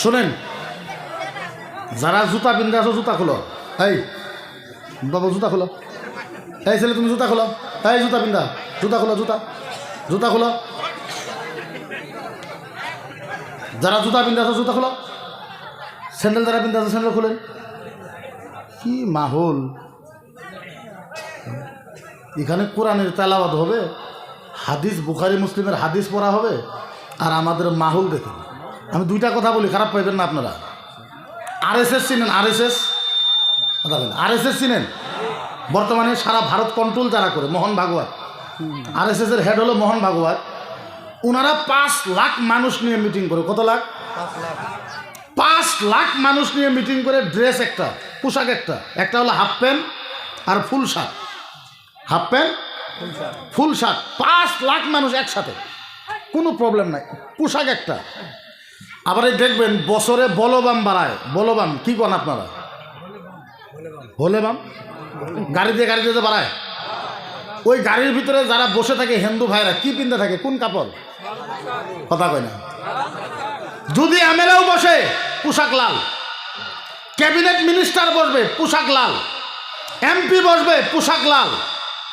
শোনেন, যারা জুতা পিন্ধে আছো, জুতা খোলো। এই বাবা, জুতা খোলো। এই ছেলে, তুমি জুতা খোলো। এই জুতা পিন্ধা। জুতা খোলো, জুতা। জুতা খোলো। যারা জুতা পিন্ধে আছো, জুতা খোলো। স্যান্ডেল যারা পিন্ধে আছো, স্যান্ডেল খোলেন। কি মাহল। এখানে কোরআনের তেলাওয়াত হবে, হাদিস বুখারি, মুসলিমের হাদিস পড়া হবে, আর আমাদের মাহুল দেখেন। আমি দুইটা কথা বলি, খারাপ পাইবেন না আপনারা। আর এস এস চিনেন বলেন আর এস এস চিনেন? বর্তমানে সারা ভারত কন্ট্রোল যারা করে, মোহন ভাগবত। আর এস এর হেড হলো মোহন ভাগবত। ওনারা পাঁচ লাখ মানুষ নিয়ে মিটিং করে, কত লাখ? পাঁচ লাখ মানুষ নিয়ে মিটিং করে ড্রেস একটা, পোশাক একটা। একটা হলো হাফ প্যান্ট আর full shirt half pant full shirt পাঁচ লাখ মানুষ একসাথে। কোনো প্রবলেম নাই। পোশাক একটা। আবার এই দেখবেন, বছরে বলবাম বাড়ায়। বলবাম, কি কন আপনারা? বলেবাম? গাড়ি দিয়ে গাড়ি দিয়ে যে বাড়ায়। ওই গাড়ির ভিতরে যারা বসে থাকে, হিন্দু ভাইরা, কি পিনতে থাকে? কোন কাপড়? কথা কয় না। যদি এমএলএও বসে, পোশাক লাল। ক্যাবিনেট মিনিস্টার বসবে, পোশাক লাল। এমপি বসবে, পোশাক লাল।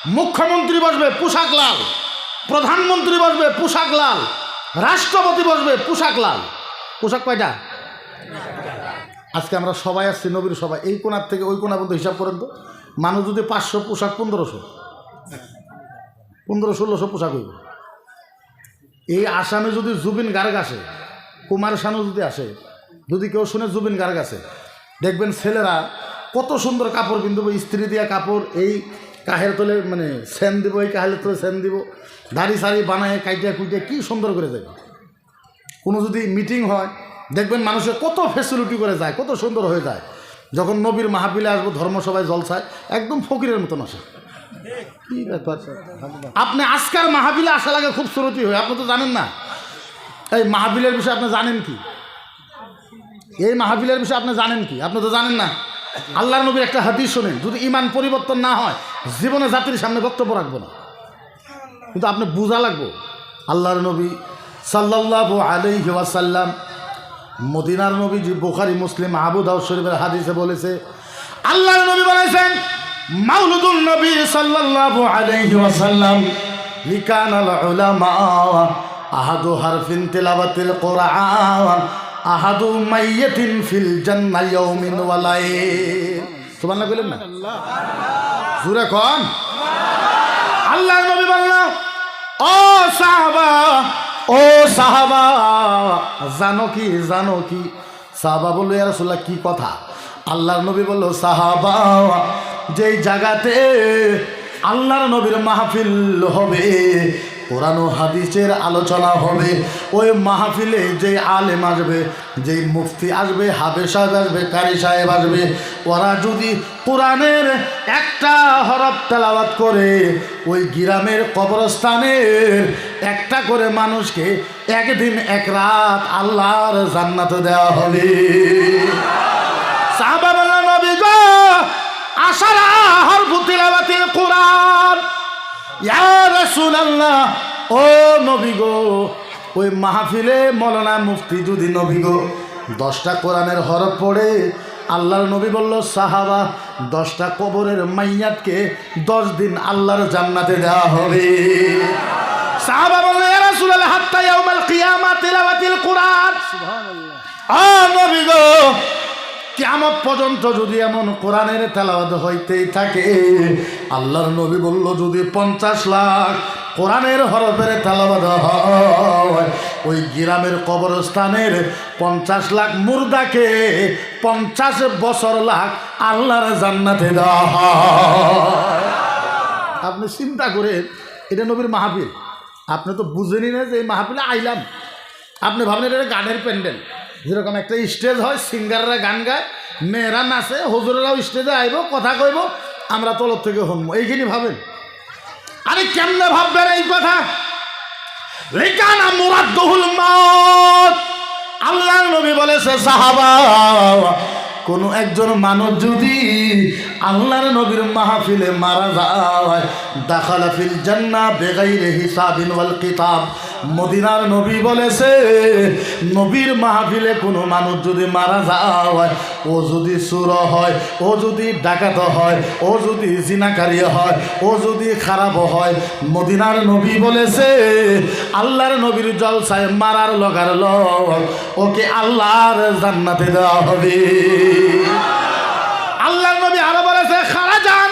মুখ্যমন্ত্রী বসবে, পোশাক লাল। প্রধানমন্ত্রী বসবে, পোশাক লাল। রাষ্ট্রপতি বসবে, পোশাক লাল। পোশাক কয়টা? আজকে আমরা সবাই আসছি, নবীর সবাই এই কোনার থেকে ওই কোনা পর্যন্ত হিসাব করেন তো। মানুষ যদি পাঁচশো পোশাক, পনেরোশো। পনেরো, ষোলোশো পোশাক হইব। এই আসামে যদি জুবিন গার্গ আসে, কুমার শানু যদি আসে, যদি কেউ শুনে জুবিন গার্গ আসে দেখবেন ছেলেরা কত সুন্দর কাপড় পিনব ইস্ত্রি দিয়া কাপড়, এই কাহের তোলে মানে সেন দিব, এই কাহের তোলে সেন দিব, দাড়ি সাড়ি বানায় কাইটিয়া কুইটিয়া কি সুন্দর করে যাবে কোনো যদি মিটিং হয়, দেখবেন মানুষের কত ফেসিলিটি করে যায়, কত সুন্দর হয়ে যায়। যখন নবীর মাহফিলে আসব, ধর্মসভায় জলসায়, একদম ফকিরের মতন আসে। কি ব্যাপার? আপনি আজকার মাহফিলে আসা লাগে খুব শ্রুতি হয়, আপনি তো জানেন না। এই মাহফিলের বিষয়ে আপনি জানেন কি? এই মাহফিলের বিষয়ে আপনি জানেন কি? আপনি তো জানেন না। আল্লাহর নবীর একটা হাদিস শোনেন, যদি ইমান পরিবর্তন না হয়, জীবনে জাতির সামনে বক্তব্য রাখব না। কিন্তু আপনি বোঝা লাগবো, আল্লাহর নবী সাল্লাল্লাহু আলাইহি ওয়াসাল্লাম মদিনার নবীজি বুখারি মুসলিম আবু দাউদ শরীফের হাদিসে বলেছে আল্লাহর নবী বলেছেন মাউলুদুন নবী সাল্লাল্লাহু আলাইহি ওয়াসাল্লাম লিকান আহাদু হারফিন তিলাওয়াতিল কোরআন আহাদু মাইয়াতিন ফিল জান্নাহ ইয়াউমিন ওয়া লাইল। সুবহানাল্লাহ বলেন না? জোরে কোন। আল্লাহর নবী বললেন ও সাহাবা ও সাহাবা, জানো কি জানো কি? সাহাবা বলল, ইয়া রাসূলুল্লাহ, কি কথা? আল্লাহর নবী বলল, সাহাবা, যেই জায়গাতে আল্লাহর নবীর মাহফিল হবে কোরআন ও হাদিসের আলোচনা হবে। ওই মাহফিলে যে আলেম আসবে, যেই মুফতি আসবে হাবে সাহেব আসবে, কারি সাহেব আসবে, ওরা যদি কোরআনের একটা হরফ তেলাওয়াত করে, ওই গ্রামের কবরস্থানের একটা করে মানুষকে একদিন এক রাত আল্লাহর জান্নাত দেওয়া হবে। সাহাবা বললেন নবী গো, আশারা হরফ তিলাওয়াতিল কোরআন, ইয়া রাসূলুল্লাহ। ও নবী গো ওই মাহফিলে মৌলানা মুফতি যদি নবী গো দশটা কোরআনের হরফ পড়ে আল্লাহর নবী বলল সাহাবা দশটা কবরের মাইয়াতকে দশ দিন আল্লাহর জান্নাতে দেওয়া হবে। সাহাবা বলল রাসূলুল্লাহ হাত্তা ইয়াউমাল কিয়ামা তিলাওয়াতিল কোরআন। আ নবী গো কেমন পর্যন্ত যদি এমন কোরআনের তেলাওয়াত হইতেই থাকে, আল্লাহর নবী বলল, যদি পঞ্চাশ লাখ কোরআনের হরফের তেলাওয়াত হয়, ওই গ্রামের কবরস্থানের পঞ্চাশ লাখ মুর্দাকে পঞ্চাশ বছর লাখ আল্লাহর জান্নাতে আপনি চিন্তা করেন, এটা নবীর মাহফিল। আপনি তো বুঝেনি না যে এই মাহফিলে আইলাম। আপনি ভাবলেন এটা গানের প্যান্ডেল। যেরকম একটা স্টেজ হয়, সিঙ্গাররা গান গায়, মেয়েরা নাচে, হজুরেরাও স্টেজে আইব, কথা কইব, আমরা তলর থেকে শুনব এইখানি ভাবেন? আরে কেমনে ভাববেন এই কথা? মুরাদ্দুহুল মত আল্লাহ নবী বলেছে, সাহাবা, কোন একজন মানুষ যদি আল্লাহর নবীর মাহফিলে মারা যায়। দাখালা ফিল জান্নাহ বেগাইরে হিসাবিন ওয়াল কিতাব। মদিনার নবী বলেছে, নবীর মাহফিলে কোনো মানুষ যদি মারা যায়, ও যদি সুর হয়, ও যদি ডাকাত হয়, ও যদি জিনাকারী হয়, ও যদি খারাপ হয়, মদিনার নবী বলেছে, আল্লাহর নবীর জলসায় মারার লগার লগ ওকে আল্লাহর জান্নাতে দেওয়া হবে আল্লাহর নবী আরও বলেছে খারাজান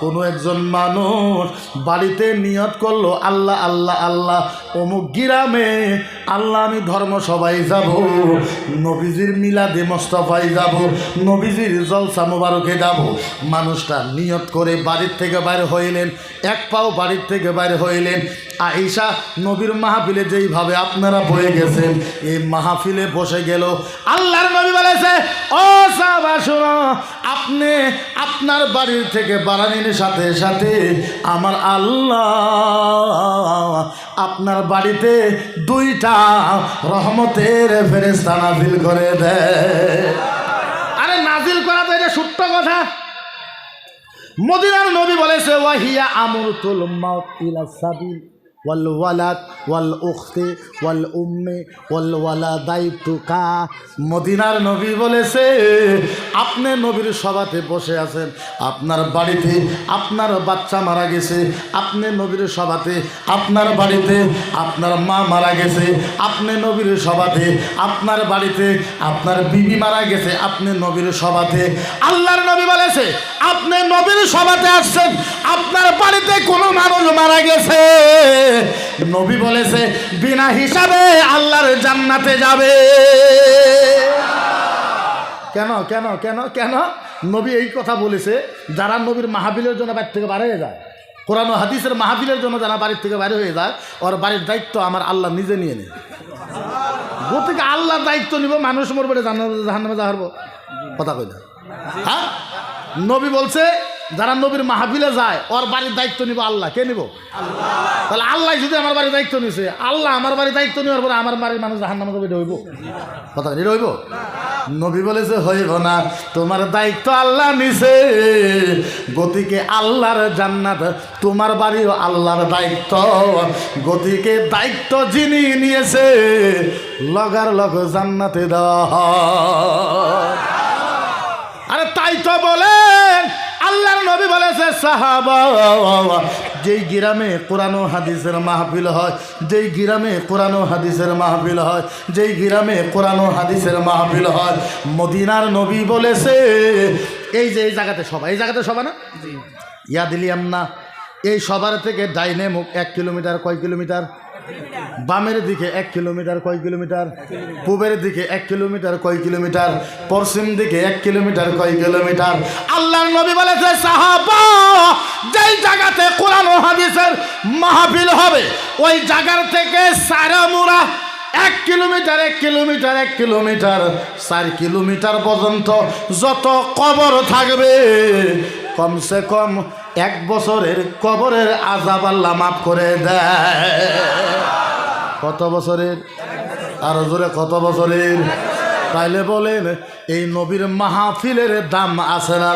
কোনো একজন মানুষ বাড়িতে নিয়ত করল, আল্লাহ আল্লাহ আল্লাহ, অমুক গিরামে আল্লাহ, আমি ধর্ম সবাই যাব, নবীজির মিলাদে মোস্তফাই যাব, নবীজির জলসা মোবারকে যাব। মানুষটা নিয়ত করে বাড়ির থেকে বাইরে হইলেন, এক পাও বাড়ির থেকে বাইরে হইলেন। আইসা নবীর মাহফিলে যেইভাবে আপনারা বয়ে গেছেন, এই মাহফিলে বসে গেল। আল্লাহর নবী বলেছে, ও শোনো, আপনি আপনার বাড়ির থেকে বাড়ানির সাথে সাথে আমার আল্লাহ আপনার বাড়িতে দুইটা রহমতের ফেরেস্তা নাজিল করে দেয়। আরে নাজিল করা তো এটা সত্য কথা। মদিনার নবী বলেছে, ওয়াহিয়া আমরতুল মাউত ইলা সাবিল। ওয়াল ওয়াল উখতে ওয়াল উম্মে ওয়াল ওয়ালাদাইতুকা মদিনার নবী বলেছে, আপনি নবীর সভাতে বসে আছেন, আপনার বাড়িতে আপনার বাচ্চা মারা গেছে, আপনি নবীর সভাতে আপনার বাড়িতে আপনার মা মারা গেছে, আপনি নবীর সভাতে আপনার বাড়িতে আপনার বিবি মারা গেছে, আপনি নবীর সভাতে। আল্লাহর নবী বলেছে, আপনি নবীর সভাতে আসছেন, আপনার বাড়িতে কোনো মানুষ মারা গেছে। নবী বলেছে, বিনা হিসাবে আল্লাহর জান্নাতে যাবে। কেন কেন কেন কেন? নবী এই কথা বলেছে, যারা নবীর মাহাবিলের জন্য বাড়ি থেকে বার হয়ে যায়, কোরআন হাদিসের মাহাবিলের জন্য যারা বাড়ির থেকে বাইরে হয়ে যায়, ওর বাড়ির দায়িত্ব আমার আল্লাহ নিজে নিয়ে নেয়। গতিকে আল্লাহর দায়িত্ব নিব, মানুষ মরবে জাহান্নামে যা হারবো কথা কই হ্যাঁ? নবী বলছে যারা নবীর মাহফিলে যায়, ওর বাড়ির দায়িত্ব নিব আল্লাহ। কে নিব? তাহলে আল্লাহ যদি আমার বাড়ির দায়িত্ব নিছে, আল্লাহ আমার বাড়ির দায়িত্ব নেওয়ার পরে আমার বাড়ির মানুষ জাহান নামে যাবে হইব কথা এটা হইব নবী বলেছে, হইব না, তোমার দায়িত্ব আল্লাহ নিছে। গতিকে আল্লাহর জান্নাত, তোমার বাড়িও আল্লাহর দায়িত্ব। গতিকে দায়িত্ব যিনি নিয়েছে, লগার লগ জান্নাতে দেওয়া। আরে তাই তো বলেন আল্লাহর নবী বলেছে সাহাবা যেই গ্রামে কোরআন ও হাদিসের মাহফিল হয় যেই গ্রামে কোরআন ও হাদিসের মাহফিল হয় যেই গ্রামে কোরআন ও হাদিসের মাহফিল হয় মদিনার নবী বলেছে এই যে এই জায়গাতে সবাই এই জায়গাতে সবা না? ইয়া দিলিয়াম না। এই সবার থেকে ডাইনে মুখ এক কিলোমিটার কয় কিলোমিটার? বামের দিকে এক কিলোমিটার, কয় কিলোমিটার? পূবের দিকে এক কিলোমিটার, কয় কিলোমিটার? পশ্চিম দিকে এক কিলোমিটার, কয় কিলোমিটার? আল্লাহর নবী বলেছে, সাহাবা, যেই জায়গাতে কোরআন হাদিসের মাহফিল হবে, ওই জায়গার থেকে সারামুরা এক কিলোমিটার এক কিলোমিটার এক কিলোমিটার, চার কিলোমিটার পর্যন্ত যত কবর থাকবে কমসে কম এক বছরের কবরের আজাব আল্লাহ মাফ করে দেয়। কত বছরের? আর জোরে কত বছরের? তাইলে বলেন, এই নবীর মাহফিলের দাম আছে না?